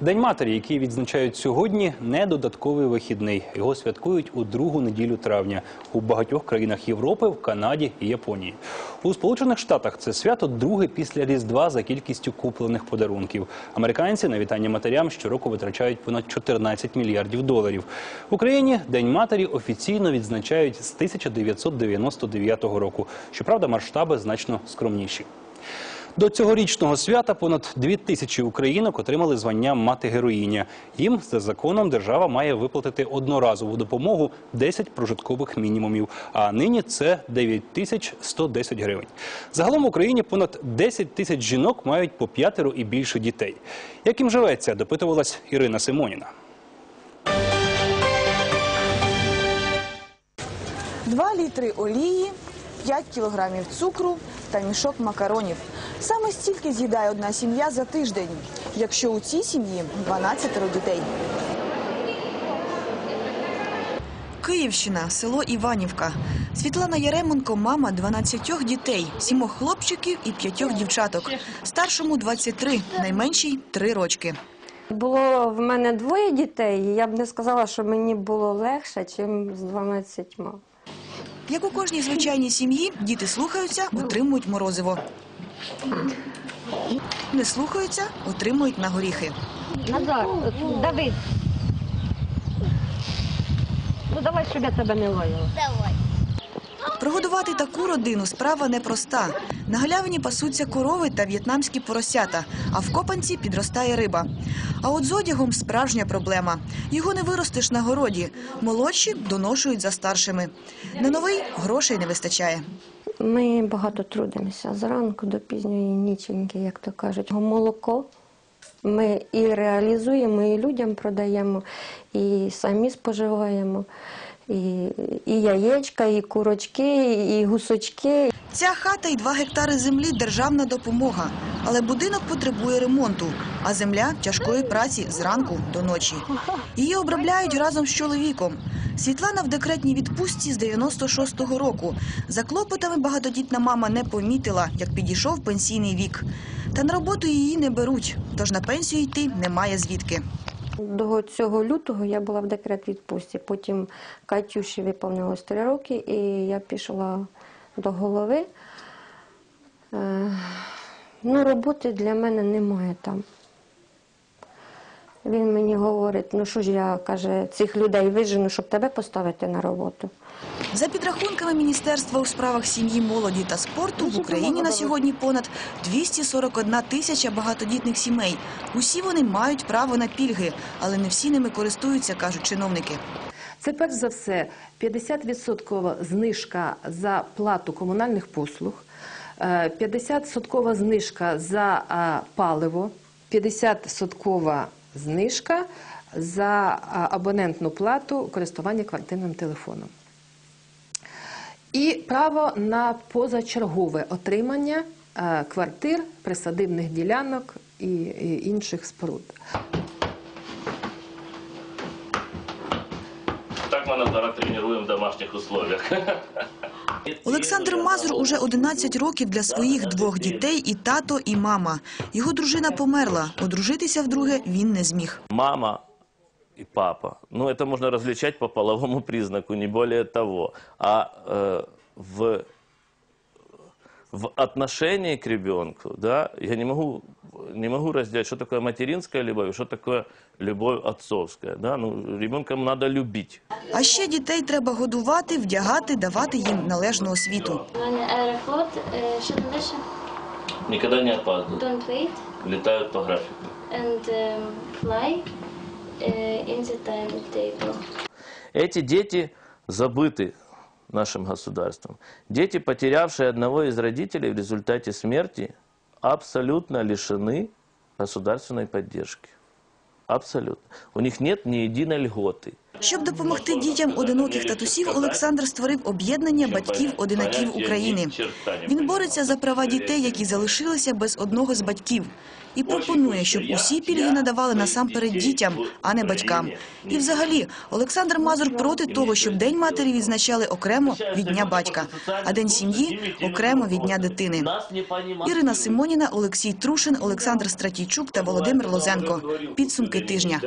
День матері, який відзначають сьогодні, не додатковий вихідний. Його святкують у другу неділю травня у багатьох країнах Європи, в Канаді і Японії. У Сполучених Штатах це свято друге після Різдва за кількістю куплених подарунків. Американці на вітання матерям щороку витрачають понад 14 мільярдів доларів. В Україні День матері офіційно відзначають з 1999 року. Щоправда, масштаби значно скромніші. До цьогорічного свята понад дві тисячі українок отримали звання мати-героїня. Їм за законом держава має виплатити одноразову допомогу 10 прожиткових мінімумів. А нині це 9 тисяч 110 гривень. Загалом в Україні понад 10 тисяч жінок мають по п'ятеро і більше дітей. Як їм живеться, допитувалась Ірина Симоніна. Два літри олії, 5 кілограмів цукру та мішок макаронів. Саме стільки з'їдає одна сім'я за тиждень, якщо у цій сім'ї 12 дітей. Київщина, село Іванівка. Світлана Яременко – мама 12 дітей, сімох хлопчиків і п'ятьох дівчаток. Старшому 23, найменшій – 3 рочки. Було в мене двоє дітей, і я б не сказала, що мені було легше, ніж з 12. Як у кожній звичайній сім'ї, діти слухаються, отримують морозиво. Не слухаються, отримують на горіхи. Назар, Давид. Ну давай, щоб я тебе не лаяла. Прогодувати таку родину справа непроста. На галявині пасуться корови та в'єтнамські поросята, а в копанці підростає риба. А от з одягом справжня проблема. Його не виростеш на городі. Молодші доношують за старшими. На новий грошей не вистачає. Ми багато трудимося зранку до пізньої ніченьки, як то кажуть. Молоко ми і реалізуємо, і людям продаємо, і самі споживаємо. І, і яєчка, і курочки, і гусочки. Ця хата і два гектари землі державна допомога. Але будинок потребує ремонту, а земля тяжкої праці зранку до ночі. Її обробляють разом з чоловіком. Світлана в декретній відпустці з 96-го року. За клопотами багатодітна мама не помітила, як підійшов пенсійний вік. Та на роботу її не беруть, тож на пенсію йти немає звідки. До цього лютого я була в декрет відпустці. Потім Катюші виповнилось три роки, і я пішла до голови. Е, Ну, роботи для мене немає там. Він мені говорить, ну що ж я каже, цих людей вижену, щоб тебе поставити на роботу. За підрахунками Міністерства у справах сім'ї, молоді та спорту в Україні на сьогодні понад 241 тисяча багатодітних сімей. Усі вони мають право на пільги, але не всі ними користуються, кажуть чиновники. Це перш за все 50% знижка за плату комунальних послуг, е, 50% знижка за е, паливо, 50% знижка за абонентну плату користування квартирним телефоном. І право на позачергове отримання е, квартир, присадибних ділянок і інших споруд. Так мы Назара тренируем в домашних условиях. Олександр Мазур уже 11 років для своїх двох дітей і тато, і мама. Його дружина померла. Одружитися вдруге він не зміг. Мама и папа. Ну, это можно различать по половому признаку, не более того. А э, в, в отношении к ребенку, да, я не могу, не могу разделять, что такое материнская любовь, и что такое любовь отцовская. Да? Ну, ребенком надо любить. А ще дітей треба годувати, вдягати, давати їм належну освіту. У мене аерофлот, е, що там далі? Никогда не опаздывают. Don't wait Летают по графику. and um, fly е, in the timetable. Эти дети забыты нашим государством. Дети, потерявшие одного из родителей в результате смерти, абсолютно лишены государственной поддержки. Абсолютно. У них нет ни единой льготы. Щоб допомогти дітям одиноких татусів, Олександр створив об'єднання батьків-одинаків України. Він бореться за права дітей, які залишилися без одного з батьків. І пропонує, щоб усі пільги надавали насамперед дітям, а не батькам. І взагалі, Олександр Мазур проти того, щоб День матері відзначали окремо від Дня батька, а День сім'ї окремо від Дня дитини. Ірина Симоніна, Олексій Трушин, Олександр Стратійчук та Володимир Лозенко. Підсумки тижня.